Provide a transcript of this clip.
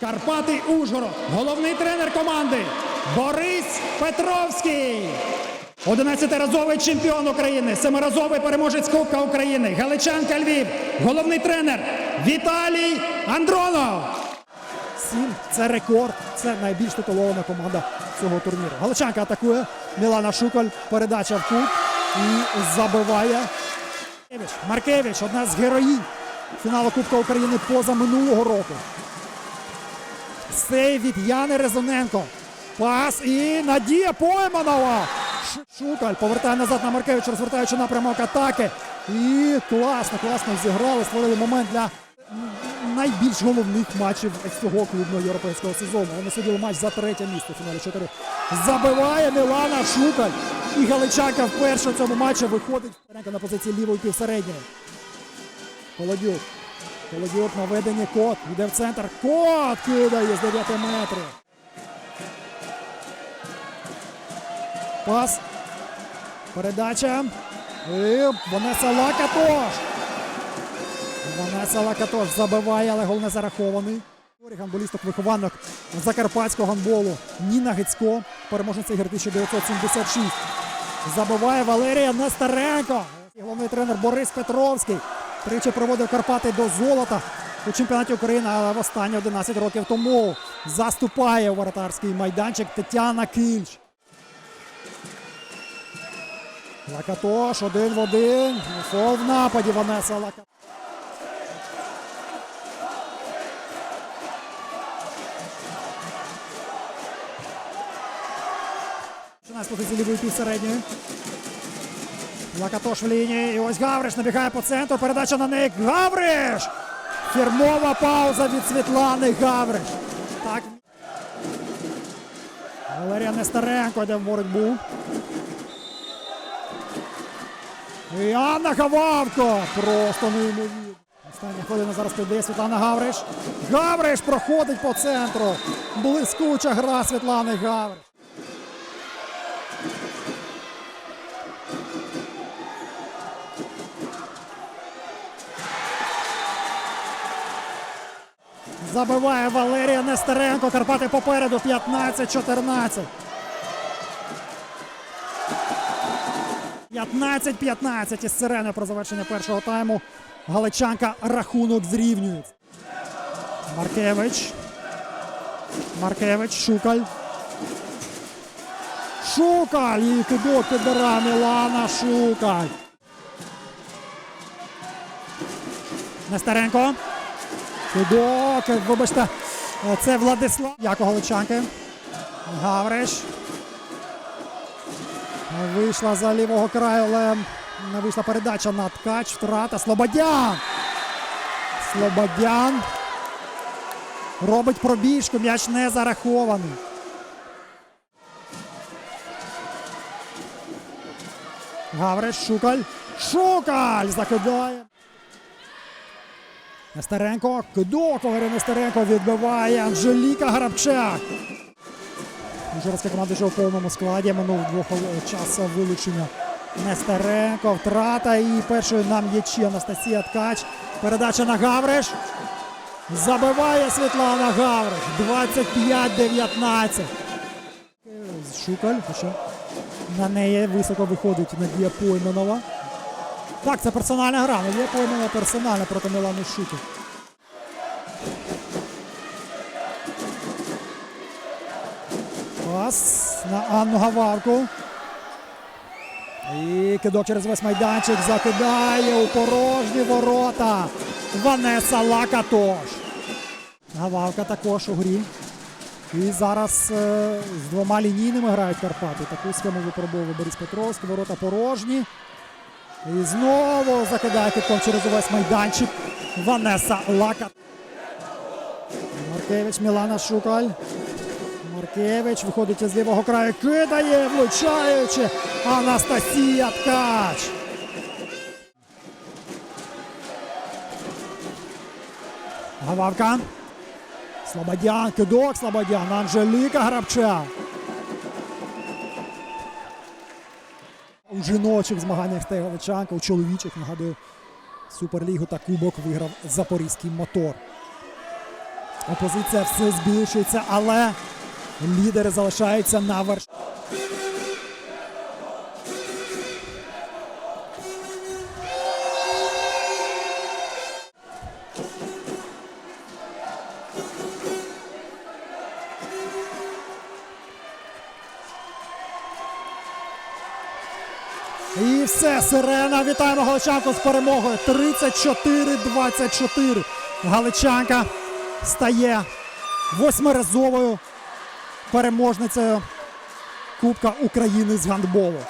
Карпати Ужгород. Головний тренер команди Борис Петровський. 11-разовий чемпіон України, семиразовий переможець Кубка України, Галичанка Львів, головний тренер Віталій Андронов. Сім це рекорд. Це найбільш титулована команда цього турніру. Галичанка атакує. Мілана Шукаль. Передача в кут. І забиває. Маркевич. Одна з героїнь фіналу Кубка України поза минулого року. Сейв від Яни Резоненко. Пас і Надія Пойманова. Шукаль повертає назад на Маркевича, розвертаючи напрямок атаки. І класно, класно зіграли, створили момент для найбільш головних матчів цього клубного європейського сезону. Вони судили матч за третє місце в фіналі 4. Забиває Мілана Шукаль. І Галичанка вперше в цьому матчі виходить на позиції лівої півсередньої. Колодюк. Колодюк на веденні кот. Йде в центр. Кот кидає з 9 метрів. Пас. Передача. І Ванеса Лакатош. Ванеса Лакатош забиває, але гол не зарахований. Гандболісток вихованок закарпатського гандболу Ніна Гицько, переможниця ігор 1976. Забиває Валерія Нестеренко. Головний тренер Борис Петровський. Тричі проводив Карпати до золота у чемпіонаті України, але в останні 11 років тому заступає у воротарський майданчик Тетяна Кільч. Лакатош один в один. Фол в нападі Ванеса Лакатош. Починає з позиції лівої півсередньої. Лакатош в лінії. І ось Гавриш набігає по центру. Передача на них. Гавриш! Фірмова пауза від Світлани Гавриш. Так. Валерія Нестеренко йде в боротьбу. І Анна Гававко. Просто неймовірно. Остання хвилина зараз піде Світлана Гавриш. Гавриш проходить по центру. Блискуча гра Світлани Гавриш. Забиває Валерія Нестеренко. Карпати попереду 15-14. 15-15 із сирени про завершення першого тайму. Галичанка рахунок зрівнюється. Маркевич. Маркевич. Шукаль. Шукаль. І кидок підбира Мілана Шукаль. Нестеренко. Кидок. Вибачте. Це Владислав. Як у Галичанки. Гавриш. Вийшла за лівого краю, але не вийшла передача на ткач. Втрата. Слободян. Слободян. Робить пробіжку. М'яч не зарахований. Гавриш, Шукаль. Шукаль закидає. Нестеренко. Кидок. Валерій Нестеренко відбиває. Анжеліка Грабчак. Ужгородська команда вже у повному складі. Минув двох хвили- час вилучення. Нестеренко. Втрата. І першою на м'ячі Анастасія Ткач. Передача на Гавриш. Забиває Світлана Гавриш. 25-19. Шукаль. На неї високо виходить Надія Пойменова. Так, це персональна гра. Надія Пойменова персональна проти Мілани Шукаль. Пас на Анну Гаварку. І кидок через весь майданчик закидає у порожні ворота. Ванеса Лакатош. Гававка також у грі. І зараз е, з двома лінійними грають Карпати. Таку схему випробовує Борис Петровський. Ворота порожні. І знову закидає китком через увесь майданчик. Ванеса Лакатош. Маркевич Мілана Шукаль. Маркевич виходить із лівого краю, кидає, влучаючи. Анастасія Ткач. Гававка. Слободян, кидок Слободян. Анжеліка Грабча. Жіночих змаганнях стає Галичанка, у чоловічих, нагадую, Суперлігу та Кубок виграв Запорізький мотор. Опозиція все збільшується, але лідери залишаються на вершині. Все, сирена. Вітаємо Галичанку з перемогою. 34-24. Галичанка стає восьмиразовою переможницею Кубка України з гандболу.